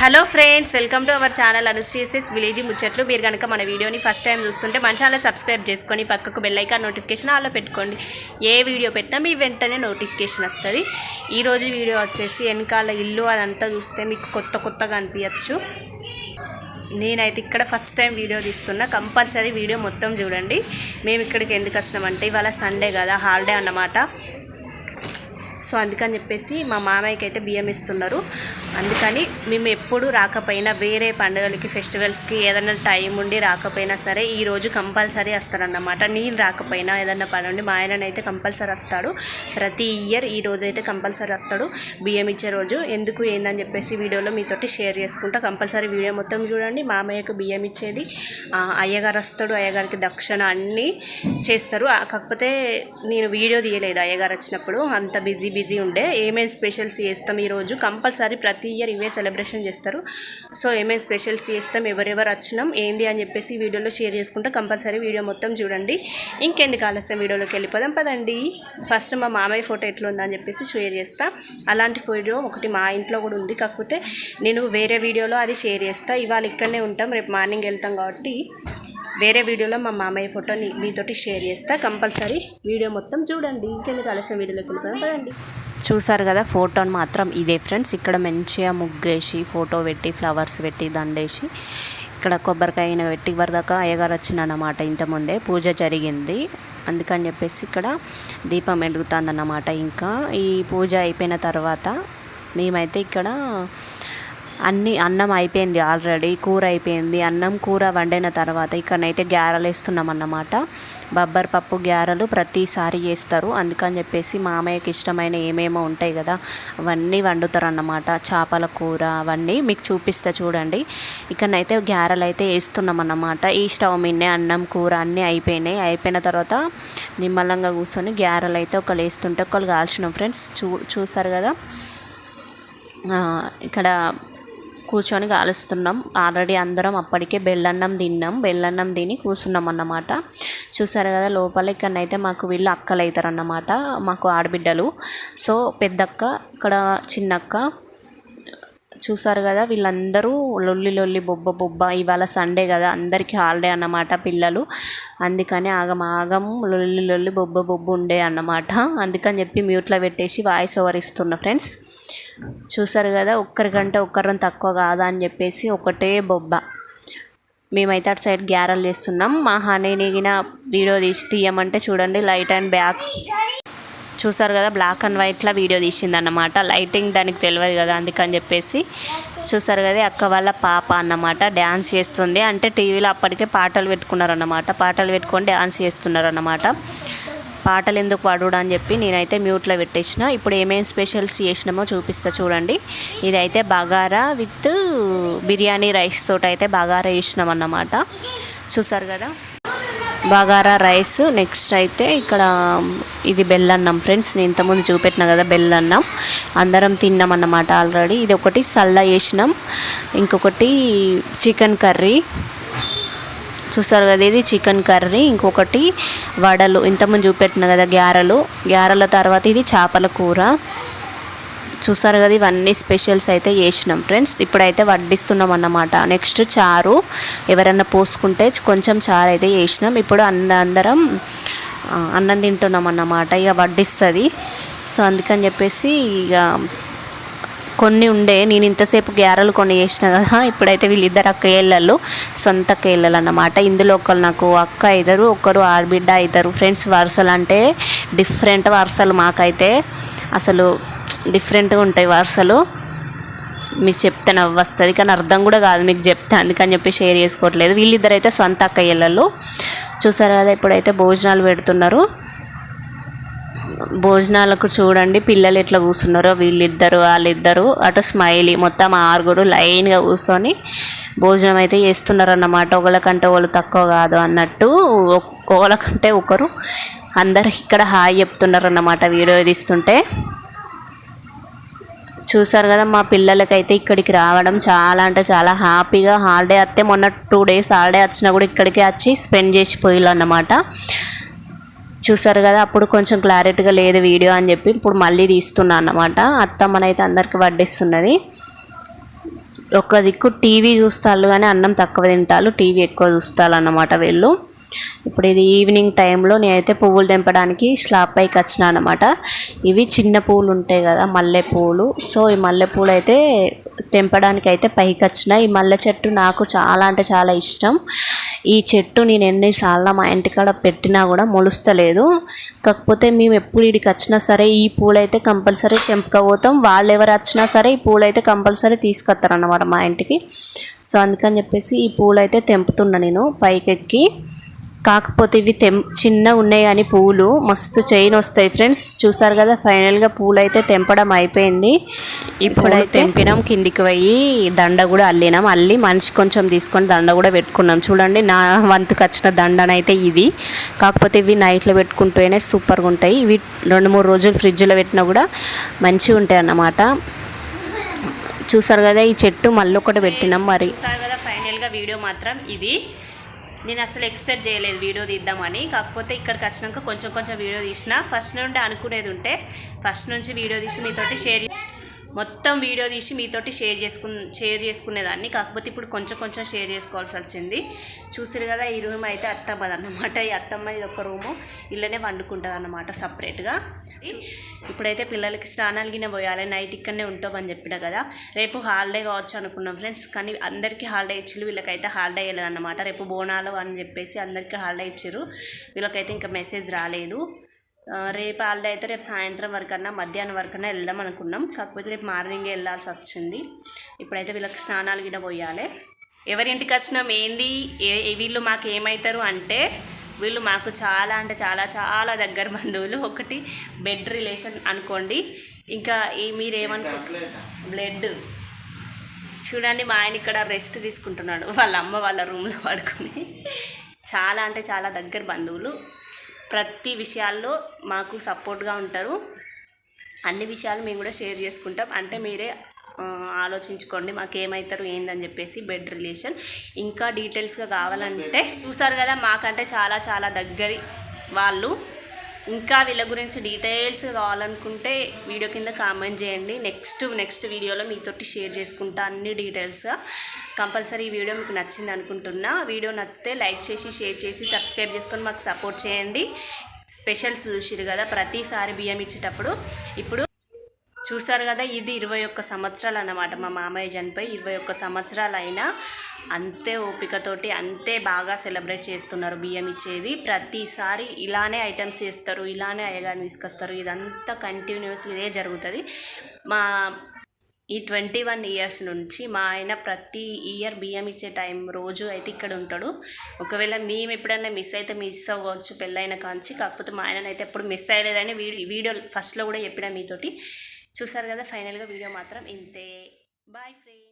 Hello friends welcome to our channel అనుశ్రీసెస్ village ముచ్చట్లు. మీరు కనుక మన వీడియోని ఫస్ట్ టైం చూస్తుంటే మన ఛానల్ సబ్స్క్రైబ్ చేసుకొని పక్కకు బెల్లైకా నోటిఫికేషన్ అలా పెట్టుకోండి. ఏ వీడియో పెట్టినా మీ వెంటనే నోటిఫికేషన్ వస్తుంది. ఈరోజు వీడియో వచ్చేసి వెనకాల ఇల్లు అదంతా చూస్తే మీకు కొత్త కొత్తగా అనిపించచ్చు నేనైతే ఇక్కడ ఫస్ట్ టైం వీడియో తీస్తున్నా. కంపల్సరీ వీడియో మొత్తం చూడండి. మేము ఇక్కడికి ఎందుకు వచ్చినామంటే ఇవాళ సండే కదా హాలిడే అన్నమాట. సో అందుకని చెప్పేసి మా మామయ్యకి అయితే బియ్యం ఇస్తున్నారు. అందుకని మేము ఎప్పుడు రాకపోయినా వేరే పండుగలకి ఫెస్టివల్స్కి ఏదైనా టైం ఉండి రాకపోయినా సరే ఈ రోజు కంపల్సరీ వస్తారన్నమాట. నేను రాకపోయినా ఏదైనా పని ఉండి మా ఆయననైతే కంపల్సరీ వస్తాడు. ప్రతి ఇయర్ ఈ రోజు అయితే కంపల్సరీ వస్తాడు బియ్యం ఇచ్చే రోజు. ఎందుకు ఏందని చెప్పేసి వీడియోలో మీతోటి షేర్ చేసుకుంటా. కంపల్సరీ వీడియో మొత్తం చూడండి. మామయ్యకు బియ్యం ఇచ్చేది అయ్యగారు వస్తాడు అయ్యగారికి దక్షిణ అన్నీ చేస్తారు. కాకపోతే నేను వీడియో తీయలేదు అయ్యగారు వచ్చినప్పుడు. అంత బిజీ బిజీ ఉండే ఏమేమి స్పెషల్స్ చేస్తాం ఈరోజు? కంపల్సరీ ప్రతి ఇయర్ ఇవే సెలబ్రేషన్ చేస్తారు. సో ఏమేమి స్పెషల్స్ చేస్తాం? ఎవరెవరు వచ్చినాం? ఏంది అని చెప్పేసి వీడియోలో షేర్ చేసుకుంటే కంపల్సరీ వీడియో మొత్తం చూడండి. ఇంకెందుకు ఆలస్యం? వీడియోలోకి వెళ్ళిపోదాం. పదండి. ఫస్ట్ మా మామయ్య ఫోటో ఎట్లా ఉందని చెప్పేసి షేర్ చేస్తా. అలాంటి ఫోటో ఒకటి మా ఇంట్లో కూడా ఉంది. కాకపోతే నేను వేరే వీడియోలో అది షేర్ చేస్తా. ఇవాళ ఇక్కడనే ఉంటాం. రేపు మార్నింగ్ వెళ్తాం కాబట్టి. వేరే వీడియోలో మా మామయ్య ఫోటోని మీతోటి షేర్ చేస్తా. కంపల్సరీ వీడియో మొత్తం చూడండి. ఇంకెందుకు ఆలస్యం? వీడియోలోకి వెళ్ళిపోదాం కదండి చూసారు కదా ఫోటోని మాత్రం ఇదే ఫ్రెండ్స్. ఇక్కడ మంచిగా ముగ్గేసి ఫోటో పెట్టి ఫ్లవర్స్ పెట్టి దండేసి ఇక్కడ కొబ్బరికాయ పెట్టి వరదాకా అయ్యగారు వచ్చిందన్నమాట ఇంతకుముందే పూజ జరిగింది. అందుకని చెప్పేసి ఇక్కడ దీపం వెలుగుతుందన్నమాట. ఇంకా ఈ పూజ అయిపోయిన తర్వాత మేమైతే ఇక్కడ అన్ని అన్నం అయిపోయింది ఆల్రెడీ కూర అయిపోయింది. అన్నం కూర వండిన తర్వాత ఇక్కడనైతే గ్యారెలు వేస్తున్నాం అన్నమాట బబ్బర్ పప్పు గ్యారెలు ప్రతిసారి చేస్తారు అందుకని చెప్పేసి మామయ్యకి ఇష్టమైన ఏమేమో ఉంటాయి కదా అవన్నీ వండుతారు అన్నమాట చేపల కూర అవన్నీ మీకు చూపిస్తా చూడండి. ఇక్కడనైతే గ్యారలు అయితే వేస్తున్నాం అన్నమాట ఈ స్టవ్ మీదనే అన్నం కూర అన్నీ అయిపోయినాయి. అయిపోయిన తర్వాత నిమ్మలంగా కూర్చొని గ్యారలు అయితే ఒకళ్ళు వేస్తుంటే ఒకళ్ళు కాల్చినాం. ఫ్రెండ్స్ చూ చూసారు కదా? ఇక్కడ కూర్చొని కాలుస్తున్నాం ఆల్రెడీ అందరం అప్పటికే బెల్లన్నం తిన్నాం. బెల్లన్నం తిని కూర్చున్నాం అన్నమాట. చూసారు కదా లోపల ఇక్కడనైతే మాకు వీళ్ళు అక్కలు అవుతారు అన్నమాట మాకు ఆడబిడ్డలు. సో పెద్దక్క ఇక్కడ చిన్నక్క చూసారు కదా వీళ్ళందరూ లొల్లి లొల్లి బొబ్బ బొబ్బ ఇవాళ సండే కదా అందరికీ హాలిడే అన్నమాట పిల్లలు. అందుకని ఆగం ఆగం లొల్లి లొల్లి బొబ్బ బొబ్బ ఉండే అన్నమాట. అందుకని చెప్పి మ్యూట్లో పెట్టేసి వాయిస్ ఓవర్ ఇస్తున్నా ఫ్రెండ్స్ చూసారు కదా ఒక్కరికంటే ఒక్కరం తక్కువ కాదా అని చెప్పేసి ఒకటే బొబ్బ. మేమైతే అటు సైడ్ గ్యారల్ చేస్తున్నాం మా హనీ నెగిన వీడియో తీసి తీయమంటే చూడండి లైట్ అండ్ బ్యాక్ చూసారు కదా బ్లాక్ అండ్ వైట్లో వీడియో తీసింది అన్నమాట లైటింగ్ దానికి తెలియదు కదా అందుకని చెప్పేసి. చూసారు కదా అక్క వాళ్ళ పాప అన్నమాట డ్యాన్స్ చేస్తుంది. అంటే టీవీలో అప్పటికే పాటలు పెట్టుకున్నారు అన్నమాట పాటలు పెట్టుకొని డ్యాన్స్ చేస్తున్నారన్నమాట. పాటలు ఎందుకు పాడుడు అని చెప్పి నేనైతే మ్యూట్లో పెట్టేసిన. ఇప్పుడు ఏమేమి స్పెషల్స్ చేసినామో చూపిస్తా చూడండి. ఇదైతే బగారా విత్ బిర్యానీ రైస్ తోటి అయితే బగారా చేసినాం అన్నమాట చూసారు కదా? బగారా రైస్ నెక్స్ట్ అయితే ఇక్కడ ఇది బెల్లన్నం ఫ్రెండ్స్. నేను ఇంతకుముందు చూపెట్టిన కదా బెల్లన్నం. అందరం తిన్నాం అన్నమాట ఆల్రెడీ. ఇది ఒకటి సల్ల చేసినాం. ఇంకొకటి చికెన్ కర్రీ. చూస్తారు కదా ఇది చికెన్ కర్రీ. ఇంకొకటి వడలు. ఇంతకుముందు చూపెట్టిన కదా గ్యారెలు. గ్యారెల తర్వాత ఇది చేపల కూర. చూసారు కదా ఇవన్నీ స్పెషల్స్ అయితే చేసినాం ఫ్రెండ్స్. ఇప్పుడైతే వడ్డిస్తున్నాం అన్నమాట. నెక్స్ట్ చారు. ఎవరన్నా పోసుకుంటే కొంచెం చారు అయితే చేసినాం. ఇప్పుడు అంద అందరం అన్నం తింటున్నాం అన్నమాట. ఇక వడ్డిస్తుంది. సో అందుకని చెప్పేసి ఇక కొన్ని ఉండే. నేను ఇంతసేపు గ్యారెలు కొన్ని చేసిన కదా ఇప్పుడైతే వీళ్ళిద్దరు అక్క ఏళ్ళలు సొంత అక్క అన్నమాట. ఇందులో ఒకరు నాకు అక్క అవుతారు ఒకరు ఆడబిడ్డ అవుతారు ఫ్రెండ్స్ వరుసలు అంటే డిఫరెంట్ వరుసలు మాకైతే అసలు డిఫరెంట్గా ఉంటాయి వరుసలు. మీకు చెప్తే నవ్వు వస్తుంది కానీ అర్థం కూడా కాదు మీకు చెప్తే. అందుకని చెప్పి షేర్ చేసుకోవట్లేదు. వీళ్ళిద్దరైతే సొంత అక్క ఏళ్ళలు. చూసారు కదా ఇప్పుడైతే భోజనాలు పెడుతున్నారు. భోజనాలకు చూడండి. పిల్లలు ఎట్లా కూర్చున్నారో వీళ్ళిద్దరు వాళ్ళిద్దరు అటు స్మైలీ మొత్తం ఆరుగురు లైన్గా కూర్చొని భోజనం అయితే చేస్తున్నారు అన్నమాట ఒకళ్ళకంటే ఒకళ్ళు తక్కువ కాదు అన్నట్టు ఒకళ్ళకంటే ఒకరు అందరు ఇక్కడ హాయ్ చెప్తున్నారు అన్నమాట వీడియో తీస్తుంటే. చూసారు కదా మా పిల్లలకైతే ఇక్కడికి రావడం చాలా అంటే చాలా హ్యాపీగా హాలిడే వస్తే మొన్న టూ డేస్ హాలిడే వచ్చినా కూడా ఇక్కడికి వచ్చి స్పెండ్ చేసి అన్నమాట. చూసారు కదా అప్పుడు కొంచెం క్లారిటీగా లేదు వీడియో అని చెప్పి ఇప్పుడు మళ్ళీ తీస్తున్నా అన్నమాట. అత్తమ్మనైతే అందరికి వడ్డిస్తున్నది. ఒక దిక్కు టీవీ చూస్తారు కానీ అన్నం తక్కువ తింటారు టీవీ ఎక్కువ చూస్తారు అన్నమాట వీళ్ళు. ఇప్పుడు ఇది ఈవినింగ్ టైంలో నేనైతే పువ్వులు తెంపడానికి స్లాబ్ పైకి వచ్చిన అనమాట ఇవి చిన్న పువ్వులు ఉంటాయి కదా మల్లె పువ్వులు సో ఈ మల్లెపూలు అయితే తెంపడానికి అయితే పైకి వచ్చిన. ఈ మల్లె చెట్టు నాకు చాలా అంటే చాలా ఇష్టం. ఈ చెట్టు నేను ఎన్నిసార్లు మా ఇంటికాడ పెట్టినా కూడా మొలుస్తలేదు. కాకపోతే మేము ఎప్పుడు ఇడికి వచ్చినా సరే ఈ పూలైతే కంపల్సరీ తెంపకపోతాం. వాళ్ళు ఎవరు వచ్చినా సరే ఈ పూలు అయితే కంపల్సరీ తీసుకొస్తారు అన్నమాట మా ఇంటికి. సో అందుకని చెప్పేసి ఈ పూలు అయితే తెంపుతున్నా నేను పైకెక్కి. కాకపోతే ఇవి తెం చిన్న ఉన్నాయి కానీ పూలు మస్తు చైన్ వస్తాయి ఫ్రెండ్స్. చూసారు కదా ఫైనల్గా పూలు అయితే తెంపడం అయిపోయింది. ఇప్పుడైతే తెంపినాం కిందికి పోయి దండ కూడా అల్లినాం. అల్లి మనిషి కొంచెం తీసుకొని దండ కూడా పెట్టుకున్నాం. చూడండి నా వంతుకు వచ్చిన దండనైతే ఇది. కాకపోతే ఇవి నైట్లో పెట్టుకుంటేనే సూపర్గా ఉంటాయి. ఇవి రెండు మూడు రోజులు ఫ్రిడ్జ్లో పెట్టినా కూడా మంచిగా ఉంటాయి అన్నమాట. చూసారు కదా ఈ చెట్టు మళ్ళీ ఒకటి పెట్టినాం మరి. చూసారు కదా ఫైనల్గా వీడియో మాత్రం ఇది. నేను అసలు ఎక్స్పెక్ట్ చేయలేదు వీడియో తీద్దామని. కాకపోతే ఇక్కడికి వచ్చినాక కొంచెం కొంచెం వీడియో తీసిన. ఫస్ట్ నుండి అనుకునేది ఉంటే ఫస్ట్ నుంచి వీడియో తీసి మీతోటి షేర్ మొత్తం వీడియో తీసి మీతోటి షేర్ చేసుకు షేర్ చేసుకునేదాన్ని. కాకపోతే ఇప్పుడు కొంచెం కొంచెం షేర్ చేసుకోవాల్సి వచ్చింది. చూసారు కదా ఈ రూమ్ అయితే అత్తమ్మది అన్నమాట ఈ అత్తమ్మ ఇది ఒక రూము. ఇళ్ళనే వండుకుంటుంది అన్నమాట సపరేట్గా. ఇప్పుడైతే పిల్లలకి స్నానాలు గిన్నె పోయాలి. నైట్ ఇక్కడనే ఉంటామని చెప్పిన కదా. రేపు హాలిడే కావచ్చు అనుకున్నాం ఫ్రెండ్స్. కానీ అందరికీ హాలిడే ఇచ్చిరు వీళ్ళకైతే హాలిడే ఇవ్వలేదు అనమాట రేపు బోనాలు అని చెప్పేసి అందరికీ హాలిడే ఇచ్చారు వీళ్ళకైతే ఇంకా మెసేజ్ రాలేదు. రేపు హాలిడే అయితే రేపు సాయంత్రం వరకన్నా మధ్యాహ్నం వరకన్నా వెళ్దాం అనుకున్నాం. కాకపోతే రేపు మార్నింగే వెళ్ళాల్సి వచ్చింది. ఇప్పుడైతే వీళ్ళకి స్నానాలు గిడ పోయాలి. ఎవరింటికి వచ్చినాం? ఏంది? ఏ ఏ- వీళ్ళు మాకు ఏమవుతారు అంటే వీళ్ళు మాకు చాలా అంటే చాలా చాలా దగ్గర బంధువులు. ఒకటి బెడ్ రిలేషన్ అనుకోండి. ఇంకా ఈ మీరేమనుకో బ్లడ్. చూడండి మా ఆయన ఇక్కడ రెస్ట్ తీసుకుంటున్నాడు. వాళ్ళ అమ్మ వాళ్ళ రూమ్లో పడుకుని. చాలా అంటే చాలా దగ్గర బంధువులు. ప్రతి విషయాల్లో మాకు సపోర్ట్గా ఉంటారు. అన్ని విషయాలు మేము కూడా షేర్ చేసుకుంటాం. అంటే మీరే ఆలోచించుకోండి మాకు ఏమవుతారు ఏందని చెప్పేసి బెడ్ రిలేషన్. ఇంకా డీటెయిల్స్గా కావాలంటే చూసారు కదా మాకంటే చాలా చాలా దగ్గరి వాళ్ళు. ఇంకా వీళ్ళ గురించి డీటెయిల్స్ కావాలనుకుంటే వీడియో కింద కామెంట్ చేయండి. నెక్స్ట్ నెక్స్ట్ వీడియోలో మీతోటి షేర్ చేసుకుంటా అన్ని డీటెయిల్స్. కంపల్సరీ ఈ వీడియో మీకు నచ్చింది అనుకుంటున్నా. వీడియో నచ్చితే లైక్ చేసి షేర్ చేసి సబ్స్క్రైబ్ చేసుకొని మాకు సపోర్ట్ చేయండి. స్పెషల్స్ చూసిరు కదా ప్రతిసారి బియ్యం ఇచ్చేటప్పుడు. ఇప్పుడు చూసారు కదా ఇది ఇరవై ఒక్క సంవత్సరాలు అన్నమాట. మా మామయ్య చనిపోయి ఇరవై ఒక్క సంవత్సరాలు అయినా అంతే ఓపికతోటి అంతే బాగా సెలబ్రేట్ చేస్తున్నారు. బియ్యం ఇచ్చేది ప్రతిసారి ఇలానే ఐటమ్స్ చేస్తారు ఇలానే అయ్యగారిని తీసుకొస్తారు. ఇదంతా కంటిన్యూస్ ఇదే జరుగుతుంది. మా ఈ ట్వంటీ వన్ ఇయర్స్ నుంచి మా ఆయన ప్రతి ఇయర్ బియ్యం ఇచ్చే టైం రోజు అయితే ఇక్కడ ఉంటాడు. ఒకవేళ మేము ఎప్పుడైనా మిస్ అయితే మిస్ అవ్వచ్చు పెళ్ళైన కాంచి కాకపోతే మా ఆయన అయితే ఎప్పుడు మిస్ అయ్యలేదని వీడియో వీడియో ఫస్ట్లో కూడా చెప్పిన మీతోటి. చూసారు కదా ఫైనల్గా వీడియో మాత్రం ఇంతే బాయ్ ఫ్రెండ్